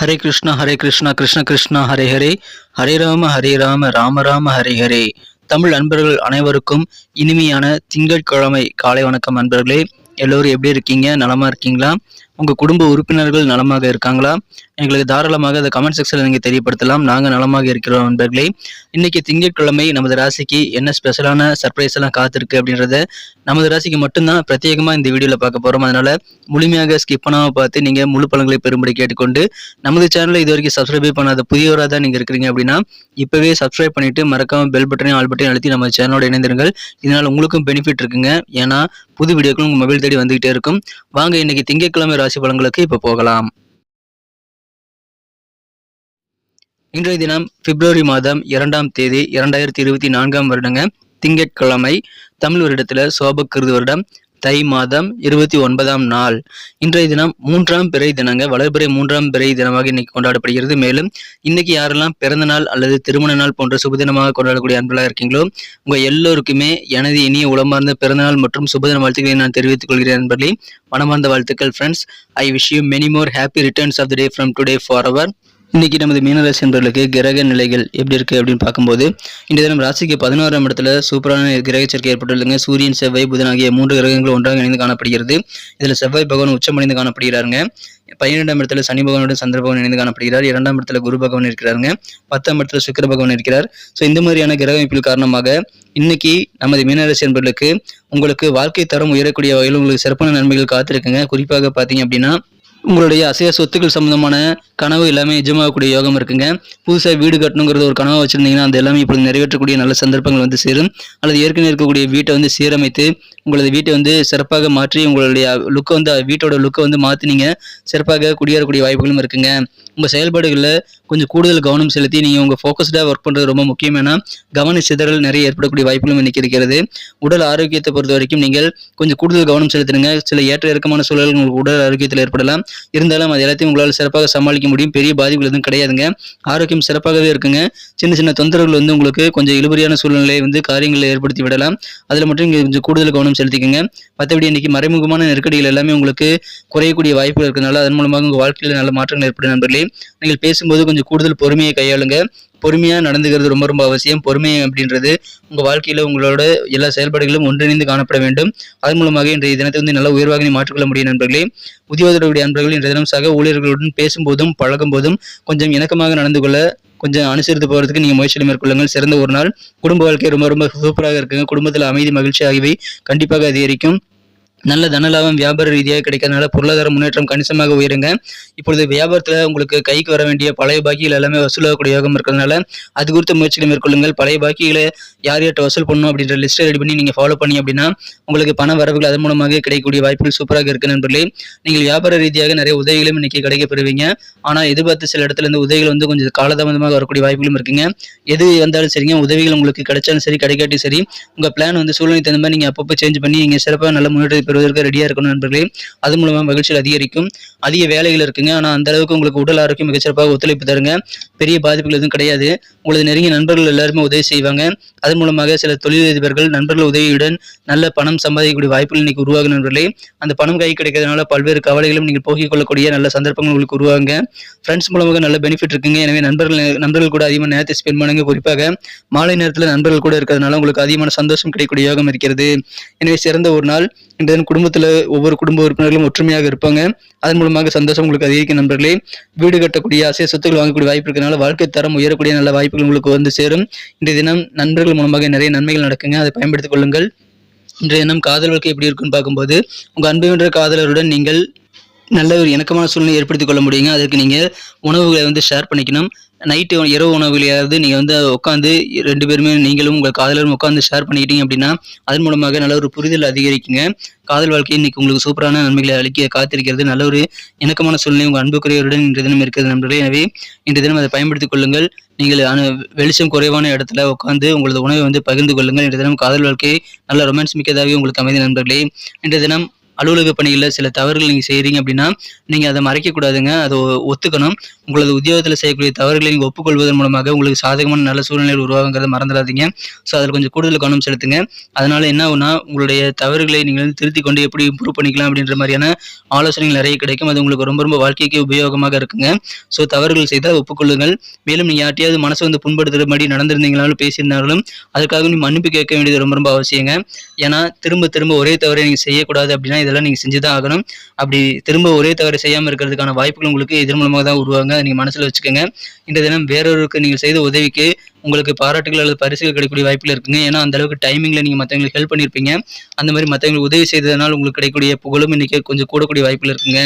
ஹரே கிருஷ்ணா ஹரே கிருஷ்ணா கிருஷ்ண கிருஷ்ணா ஹரே ஹரே. ஹரே ராம ஹரே ராம ராம ராம ஹரே ஹரே. தமிழ் அன்பர்கள் அனைவருக்கும் இனிமையான திங்கட்கிழமை காலை வணக்கம் அன்பர்களே. எல்லோரும் எப்படி இருக்கீங்க? நலமா இருக்கீங்களா? உங்கள் குடும்ப உறுப்பினர்கள் நலமாக இருக்காங்களா? எங்களுக்கு தாராளமாக அதை கமெண்ட் செக்ஷனில் நீங்கள் தெரியப்படுத்தலாம். நாங்கள் நலமாக இருக்கிறோம் நண்பர்களே. இன்றைக்கி திங்கட்கிழமை நமது ராசிக்கு என்ன ஸ்பெஷலான சர்ப்ரைஸ் எல்லாம் காத்திருக்கு அப்படின்றத நமது ராசிக்கு மட்டும்தான் பிரத்யேகமாக இந்த வீடியோவில் பார்க்க போகிறோம் அதனால் முழுமையாக ஸ்கிப் பண்ணாமல் பார்த்து நீங்கள் முழு பழங்களை பெறும்படி கேட்டுக்கொண்டு நமது சேனலை இது வரைக்கும் சப்ஸ்கிரைப் பண்ணாத புதியவராக தான் நீங்கள் இருக்கிறீங்க அப்படின்னா இப்போவே சப்ஸ்கிரைப் பண்ணிட்டு மறக்காமல் பெல் பட்டனையும் ஆல் பட்டனையும் அழுத்தி நம்ம சேனலோட இணைந்திருங்கள். இதனால் உங்களுக்கும் பெனிஃபிட் இருக்குங்க. ஏன்னா புது வீடியோக்கள் உங்கள் மொபைல் தேடி வந்துகிட்டே இருக்கும். வாங்க இன்னைக்கு திங்கட்கிழமை ராசி பலன்களுக்கு இப்போ போகலாம். இன்றைய தினம் பிப்ரவரி மாதம் இரண்டாம் தேதி இரண்டாயிரத்தி இருபத்தி நான்காம் வருடங்க திங்கட்கிழமை தமிழ் வருடத்துல சோபக்கிருது வருடம். தை மாதம் இருபத்தி ஒன்பதாம் நாள். இன்றைய தினம் மூன்றாம் பிறை தினங்க வளர்பிறை மூன்றாம் பிறை தினமாக இன்னைக்கு கொண்டாடப்படுகிறது. மேலும் இன்னைக்கு யாரெல்லாம் பிறந்த நாள் அல்லது திருமண நாள் போன்ற சுபதினமாக கொண்டாடக்கூடிய அன்பர்களாக இருக்கீங்களோ உங்க எல்லோருக்குமே எனது இனிய உளமார்ந்த பிறந்தநாள் மற்றும் சுபதின வாழ்த்துக்களை நான் தெரிவித்துக் கொள்கிறேன் நண்பர்களே மனமார்ந்த வாழ்த்துக்கள் friends I wish you many more happy returns of the day from today for our இன்றைக்கி நமது மீனராசி என்பவர்களுக்கு கிரக நிலைகள் எப்படி இருக்குது அப்படின்னு பார்க்கும்போது இந்த தினம் ராசிக்கு பதினோராம் இடத்துல சூப்பரான கிரக சேர்க்கை ஏற்பட்டுள்ளதுங்க. சூரியன் செவ்வாய் புதன் ஆகிய மூன்று கிரகங்கள் ஒன்றாக இணைந்து காணப்படுகிறது. இதில் செவ்வாய் பகவான் உச்சமடைந்து காணப்படுகிறாருங்க. பன்னிரெண்டாம் இடத்துல சனி பகவானுடன் சந்திர பகவான் இணைந்து காணப்படுகிறார். இரண்டாம் இடத்துல குரு பகவான் இருக்கிறாருங்க. பத்தாம் இடத்துல சுக்கிர பகவான் இருக்கிறார். ஸோ இந்த மாதிரியான கிரக அமைப்பில் காரணமாக இன்னைக்கு நமது மீனராசி என்பவர்களுக்கு உங்களுக்கு வாழ்க்கை தரம் உயரக்கூடிய வகையில் உங்களுக்கு சிறப்பான நன்மைகள் காத்திருக்குங்க. குறிப்பாக பார்த்தீங்க அப்படின்னா உங்களுடைய அசைய சொத்துக்கள் சம்மந்தமான கனவு எல்லாமே நிஜமாகக்கூடிய யோகம் இருக்குங்க. புதுசாக வீடு கட்டணுங்கிறது ஒரு கனவை வச்சுருந்தீங்கன்னா அந்த எல்லாமே இப்படி நிறைவேற்றக்கூடிய நல்ல சந்தர்ப்பங்கள் வந்து சேரும். அல்லது ஏற்கனவே இருக்கக்கூடிய வீட்டை வந்து சீரமைத்து உங்களது வீட்டை வந்து சிறப்பாக மாற்றி உங்களுடைய லுக்கை வந்து வீட்டோட லுக்கை வந்து மாற்றினீங்க சிறப்பாக குடியேறக்கூடிய வாய்ப்புகளும் இருக்குங்க. உங்கள் செயல்பாடுகளில் கொஞ்சம் கூடுதல் கவனம் செலுத்தி நீங்கள் உங்கள் ஃபோக்கஸ்டாக ஒர்க் பண்ணுறது ரொம்ப முக்கியம். கவன சிதறல் நிறைய ஏற்படக்கூடிய வாய்ப்புகளும் இன்னைக்கு இருக்கிறது. உடல் ஆரோக்கியத்தை பொறுத்த வரைக்கும் நீங்கள் கொஞ்சம் கூடுதல் கவனம் செலுத்துங்க சில ஏற்ற இறக்கமான சூழல்கள் உங்களுக்கு உடல் ஆரோக்கியத்தில் ஏற்படலாம். இருந்தாலும் அது எல்லாத்தையும் உங்களால் சிறப்பாக சமாளிக்க முடியும். பெரிய பாதிப்புகள் எதுவும் கிடையாதுங்க. ஆரோக்கியம் சிறப்பாகவே இருக்குங்க. சின்ன சின்ன தொந்தரவுகள் வந்து உங்களுக்கு கொஞ்சம் இழுபறியான சூழ்நிலையை வந்து காரியங்களை ஏற்படுத்தி விடலாம். அதில் மட்டும் இங்கே கொஞ்சம் கூடுதல் கவனம் செலுத்திக்கங்க. மற்றபடி இன்னைக்கு மறைமுகமான நெருக்கடிகள் எல்லாமே உங்களுக்கு குறையக்கூடிய வாய்ப்புகள் இருக்கிறதுனால அதன் மூலமாக உங்கள் வாழ்க்கையில் நல்ல மாற்றங்கள் ஏற்படும் நண்பர்களே. நீங்கள் பேசும்போது கொஞ்சம் கூடுதல் பொறுமையை கையாளுங்க. பொறுமையாக நடந்துக்கிறது ரொம்ப ரொம்ப அவசியம். பொறுமை அப்படின்றது உங்கள் வாழ்க்கையில் உங்களோட எல்லா செயல்பாடுகளும் ஒன்றிணைந்து காணப்பட வேண்டும். அதன் மூலமாக இன்றைய தினத்தை வந்து நல்ல உயர்வாக மாற்றிக்கொள்ள முடியும் நண்பர்களே. உத்தியோகத்தருடைய நண்பர்கள் இன்றைய தினம் சக ஊழியர்களுடன் பேசும்போதும் பழகும் போதும் கொஞ்சம் இணக்கமாக நடந்து கொள்ள கொஞ்சம் அனுசரித்து போகிறதுக்கு நீங்கள் முயற்சியில் மேற்கொள்ளுங்கள். சிறந்த ஒரு நாள். குடும்ப வாழ்க்கை ரொம்ப ரொம்ப சூப்பராக இருக்குங்க. குடும்பத்தில் அமைதி மகிழ்ச்சி ஆகியவை கண்டிப்பாக அதிகரிக்கும். நல்ல தனலாபம் வியாபார ரீதியாக கிடைக்கிறதுனால பொருளாதார முன்னேற்றம் கணிசமாக உயருங்க. இப்பொழுது வியாபாரத்தில் உங்களுக்கு கைக்கு வர வேண்டிய பழைய பாக்கிகள் எல்லாமே வசூலாகக்கூடிய யோகம் இருக்கிறதுனால அது குறித்த முயற்சிகளை மேற்கொள்ளுங்கள். பழைய பாக்கிகளை யார் யார்கிட்ட வசூல் பண்ணணும் அப்படின்ற லிஸ்ட்டை ரெடி பண்ணி நீங்கள் ஃபாலோ பண்ணி அப்படின்னா உங்களுக்கு பண வரவுகள் அதன் மூலமாக கிடைக்கக்கூடிய வாய்ப்புகள் சூப்பராக இருக்கு நண்பர்களே. நீங்கள் வியாபார ரீதியாக நிறைய உதவிகளும் இன்னைக்கு கிடைக்கப்பெறுவீங்க. ஆனால் எதிர்பார்த்து சில இடத்துல இருந்து உதவிகள் வந்து கொஞ்சம் காலதாமதமாக வரக்கூடிய வாய்ப்புகளும் இருக்குங்க. எது வந்தாலும் சரிங்க. உதவிகள் உங்களுக்கு கிடைச்சாலும் சரி கிடைக்காட்டி சரி உங்கள் பிளான் வந்து சூழ்நிலை தகுந்த மாதிரி நீங்கள் அப்பப்போ சேஞ்ச் பண்ணி நீங்கள் சிறப்பாக நல்ல முன்னேற்ற பெறுவதற்கு ரெடியாக இருக்கணும் நண்பர்களே. அது மூலமாக மகிழ்ச்சியில் அதிகரிக்கும். அதிக வேலைகள் இருக்குங்க. ஆனால் அந்த அளவுக்கு உங்களுக்கு உடல் ஆரோக்கியம் மிகச்சிறப்பாக ஒத்துழைப்பு தருங்க. பெரிய பாதிப்புகள் எதுவும் கிடையாது. உங்களது நெருங்கிய நண்பர்கள் எல்லாருமே உதவி செய்வாங்க. அதன் மூலமாக சில தொழிலதிபர்கள் நண்பர்கள் உதவியுடன் நல்ல பணம் சம்பாதிக்கக்கூடிய வாய்ப்புகள் இன்னைக்கு உருவாகும் நண்பர்களே. அந்த பணம் கை கிடைக்கிறதுனால பல்வேறு கவலைகளும் நீங்கள் போக்கிக் கொள்ளக்கூடிய நல்ல சந்தர்ப்பங்கள் உங்களுக்கு உருவாங்க ஃப்ரெண்ட்ஸ் மூலமாக நல்ல பெனிஃபிட் இருக்குங்க. எனவே நண்பர்கள் நண்பர்கள் கூட அதிகமாக நேரத்தை ஸ்பெண்ட் பண்ணுங்க. குறிப்பாக மாலை நேரத்தில் நண்பர்கள் கூட இருக்கிறதுனால உங்களுக்கு அதிகமான சந்தோஷம் கிடைக்கக்கூடிய யோகம் இருக்கிறது. எனவே சிறந்த ஒரு நாள். இந்த தென் குடும்பத்தில் ஒவ்வொரு குடும்ப உறுப்பினர்களும் ஒற்றுமையாக இருப்பாங்க? அதன் மூலமாக சந்தோஷம் உங்களுக்கு அதிகரிக்கும் நண்பர்களே. வீடு கட்டக்கூடிய அசைய சொத்துக்கள் வாங்கக்கூடிய வாய்ப்பு இருக்கனால வாழ்க்கை தரம் உயரக்கூடிய நல்ல வாய்ப்புகள் உங்களுக்கு வந்து சேரும். இன்றைய தினம் நண்பர்கள் மூலமாக நிறைய நன்மைகள் நடக்குங்க. அதை பயன்படுத்திக் கொள்ளுங்கள். இன்றைய தினம் காதல் வாழ்க்கை எப்படி இருக்குன்னு பார்க்கும்போது உங்கள் அன்பு என்ற காதலருடன் நீங்கள் நல்ல ஒரு இணக்கமான சூழ்நிலை ஏற்படுத்திக் கொள்ள முடியுங்க. அதற்கு நீங்கள் உணவுகளை வந்து ஷேர் பண்ணிக்கணும். நைட்டு இரவு உணவுகளையாவது நீங்கள் வந்து உட்காந்து ரெண்டு பேருமே நீங்களும் உங்கள் காதலரும் உட்காந்து ஷேர் பண்ணிக்கிட்டீங்க அப்படின்னா அதன் மூலமாக நல்ல ஒரு புரிதல் அதிகரிக்குங்க. காதல் வாழ்க்கை இன்னைக்கு உங்களுக்கு சூப்பரான நன்மைகளை அளிக்க காத்திருக்கிறது. நல்ல ஒரு இணக்கமான சூழ்நிலை உங்கள் அன்புக்குரியவருடன் இன்றைய தினம் இருக்கிறது நண்பர்களே. எனவே இன்றைய தினம் அதை பயன்படுத்திக் கொள்ளுங்கள். நீங்கள் அனு வெளிச்சம் குறைவான இடத்துல உட்காந்து உங்களது உணவை வந்து பகிர்ந்து கொள்ளுங்கள். இன்றைய தினம் காதல் வாழ்க்கை நல்ல ரொமான்ஸ் மிக்கதாகவே உங்களுக்கு அமைதி நண்பர்களே. இன்றைய தினம் அலுவலக பணிகளில் சில தவறுகள் நீங்கள் செய்கிறீங்க அப்படின்னா நீங்கள் அதை மறைக்கக்கூடாதுங்க அதை ஒ- ஒத்துக்கணும். உங்களது உத்தியோகத்தில் செய்யக்கூடிய தவறுகளை நீங்கள் ஒப்புக்கொள்வதன் மூலமாக உங்களுக்கு சாதகமான நல்ல சூழ்நிலைகள் உருவாகுங்கிறத மறந்துடாதீங்க. ஸோ அதில் கொஞ்சம் கூடுதல் கவனம் செலுத்துங்க. அதனால் என்ன ஆகுனா உங்களுடைய தவறுகளை நீங்கள் வந்து திருத்தி கொண்டு எப்படி இம்ப்ரூவ் பண்ணிக்கலாம் அப்படின்ற மாதிரியான ஆலோசனைகள் நிறைய கிடைக்கும். அது உங்களுக்கு ரொம்ப ரொம்ப வாழ்க்கைக்கு உபயோகமாக இருக்குங்க. ஸோ தவறுகள் செய்தால் ஒப்புக்கொள்ளுங்கள். மேலும் நீங்கள் யார்ட்டையாவது மனசை வந்து புண்படுத்துகிற மாதிரி நடந்திருந்தீங்களாலும் பேசியிருந்தாலும் அதுக்காக நீ மன்னிப்பு கேட்க வேண்டியது ரொம்ப ரொம்ப அவசியங்க. ஏன்னா திரும்ப திரும்ப ஒரே தவறை நீங்கள் செய்யக்கூடாது அப்படின்னா இதெல்லாம் நீங்கள் செஞ்சு தான் ஆகணும். அப்படி திரும்ப ஒரே தவறை செய்யாமல் இருக்கிறதுக்கான வாய்ப்புகள் உங்களுக்கு எதிர் மூலமாக தான் உருவாங்க. அதை நீங்கள் மனசில் வச்சுக்கோங்க. இந்த தினம் வேறொருக்கு நீங்கள் செய்த உதவிக்கு உங்களுக்கு பாராட்டுகள் அல்லது பரிசுகள் கிடைக்கக்கூடிய வாய்ப்பில் இருக்குங்க. ஏன்னா அந்த அளவுக்கு டைமிங்கில் நீங்கள் மற்றவங்களுக்கு ஹெல்ப் பண்ணியிருப்பீங்க அந்த மாதிரி மற்றவங்களுக்கு உதவி செய்ததனால் உங்களுக்கு கிடைக்கக்கூடிய புகழும் இன்னைக்கு கொஞ்சம் கூடக்கூடிய வாய்ப்பில் இருக்குங்க.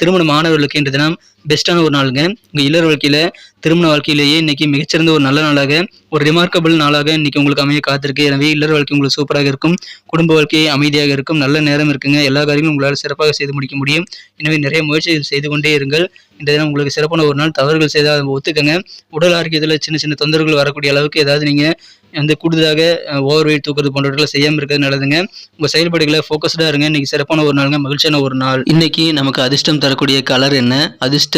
திருமண மாணவர்களுக்கு இன்று தினம் பெஸ்ட்டான ஒரு நாளுங்க. உங்கள் இல்லற வாழ்க்கையில் திருமண வாழ்க்கையிலேயே இன்னைக்கு மிகச்சிறந்த ஒரு நல்ல நாளாக ஒரு ரிமார்க்கபிள் நாளாக இன்னைக்கு உங்களுக்கு அமைய காத்திருக்கு. எனவே இல்லற வாழ்க்கை உங்களுக்கு சூப்பராக இருக்கும். குடும்ப வாழ்க்கையை அமைதியாக இருக்கும். நல்ல நேரம் இருக்குங்க. எல்லா காரியங்களும் உங்களால் சிறப்பாக செய்து முடிக்க முடியும். எனவே நிறைய முயற்சிகள் செய்து கொண்டே இருங்கள். இந்த தினம் உங்களுக்கு சிறப்பான ஒரு நாள். தவறுகள் செய்தால் ஒத்துக்கங்க. உடல் ஆரோக்கியத்தில் சின்ன சின்ன தொந்தரவுகள் வரக்கூடிய அளவுக்கு ஏதாவது நீங்கள் வந்து கூடுதலாக ஓவர் வெயிட் தூக்குறது போன்றவற்றை செய்யாமல் இருக்கிறது நல்லதுங்க. உங்கள் செயல்பாடுகளை ஃபோக்கஸ்டாக இருங்க. இன்னைக்கு சிறப்பான ஒரு நாளுங்க. மகிழ்ச்சியான ஒரு நாள். இன்னைக்கு நமக்கு அதிர்ஷ்டம் தரக்கூடிய கலர் என்ன? அதிர்ஷ்ட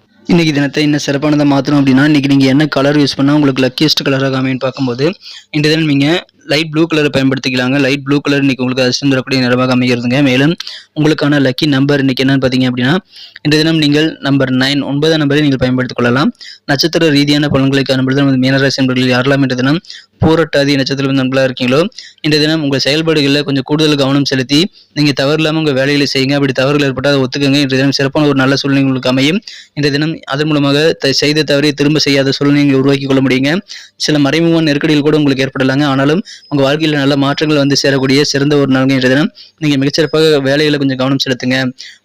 இன்றைக்கி தினத்தை இன்னும் சிறப்பானதை மாற்றணும் அப்படின்னா இன்னைக்கு நீங்கள் என்ன கலர் யூஸ் பண்ணால் உங்களுக்கு லக்கியஸ்ட் கலராக அமைன்னு பார்க்கும்போது இன்றைய தினம் நீங்கள் லைட் ப்ளூ கலர் பயன்படுத்திக்கலாங்க. லைட் ப்ளூ கலர் இன்றைக்கி உங்களுக்கு அதிர்ஷ்டம் தரக்கூடிய நிறமாக அமைகிறதுங்க. மேலும் உங்களுக்கான லக்கி நம்பர் இன்றைக்கி என்னென்னு பார்த்தீங்க அப்படின்னா இந்த தினம் நீங்கள் நம்பர் நைன் ஒன்பதாம் நம்பரை நீங்கள் பயன்படுத்திக் கொள்ளலாம். நட்சத்திர ரீதியான பலன்களை காணும்பொழுது நமது மீனராசி நண்பர்கள் யாரெல்லாம் இந்த தினம் போராட்டாதி நட்சத்திரம் நண்பர்களாக இருக்கீங்களோ இந்த தினம் உங்கள் செயல்பாடுகளில் கொஞ்சம் கூடுதல் கவனம் செலுத்தி நீங்கள் தவறு இல்லாமல் உங்கள் வேலைகளை செய்யுங்க. அப்படி தவறுகள் ஏற்பட்டால் அதை ஒத்துக்கங்க. இன்றைய தினம் சிறப்பான ஒரு நல்ல சூழ்நிலை உங்களுக்கு அமையும். இந்த தினம் அதன் மூலமாக த- செய்த தவறை திரும்ப செய்யாத சூழ்நிலை நீங்கள் உருவாக்கி கொள்ள முடியுங்க. சில மறைமுகமான நெருக்கடிகள் கூட உங்களுக்கு ஏற்படலாங்க. ஆனாலும் உங்கள் வாழ்க்கையில் நல்ல மாற்றங்கள் வந்து சேரக்கூடிய சிறந்த ஒரு நாள் இன்றைய தினம். நீங்கள் மிகச்சிறப்பாக வேலைகளை கொஞ்சம் கவனம் செலுத்துங்க.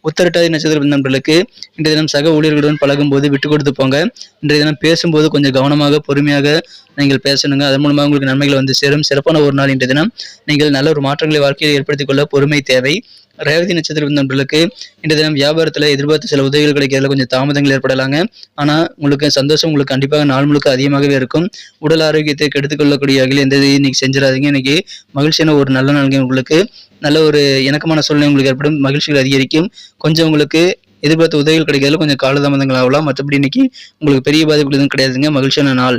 உத்தரட்டாதி நட்சத்திர நண்பர்களுக்கு இன்றைய தினம் சக ஊழியர்களுடன் பழகும்போது விட்டு கொடுத்து போங்க. இன்றைய தினம் பேசும்போது கொஞ்சம் கவனமாக பொறுமையாக நீங்கள் பேசணுங்க. அதன் மூலமாக உங்களுக்கு நன்மைகள் வந்து சேரும். சிறப்பான ஒரு நாள் இன்றைய தினம். நீங்கள் நல்ல ஒரு மாற்றங்களை வாழ்க்கையில் ஏற்படுத்திக் கொள்ள பொறுமை தேவை. ரேவதி நட்சத்திர நண்பர்களுக்கு இன்றைய தினம் வியாபாரத்தில் எதிர்பார்த்த சில உதவிகள் கிடைக்கிறதுல கொஞ்சம் தாமதங்கள் ஏற்படலாங்க. ஆனால் உங்களுக்கு சந்தோஷம் உங்களுக்கு கண்டிப்பாக நாள் முழுக்க அதிகமாகவே இருக்கும். உடல் ஆரோக்கியத்தை கெடுத்துக்கொள்ளக்கூடிய வகையில் எந்த இதையும் இன்னைக்கு செஞ்சிடாதீங்க. இன்னைக்கு மகிழ்ச்சியான ஒரு நல்ல நாள் உங்களுக்கு. நல்ல ஒரு இணக்கமான சூழ்நிலை உங்களுக்கு ஏற்படும். மகிழ்ச்சிகள் அதிகரிக்கும். கொஞ்சம் உங்களுக்கு எதிர்பார்த்த உதவிகள் கிடைக்கிறதுல கொஞ்சம் காலதாமதங்கள் ஆகலாம். மற்றபடி இன்னைக்கு உங்களுக்கு பெரிய பாதிப்புகள் எதுவும் கிடையாதுங்க. மகிழ்ச்சியான நாள்.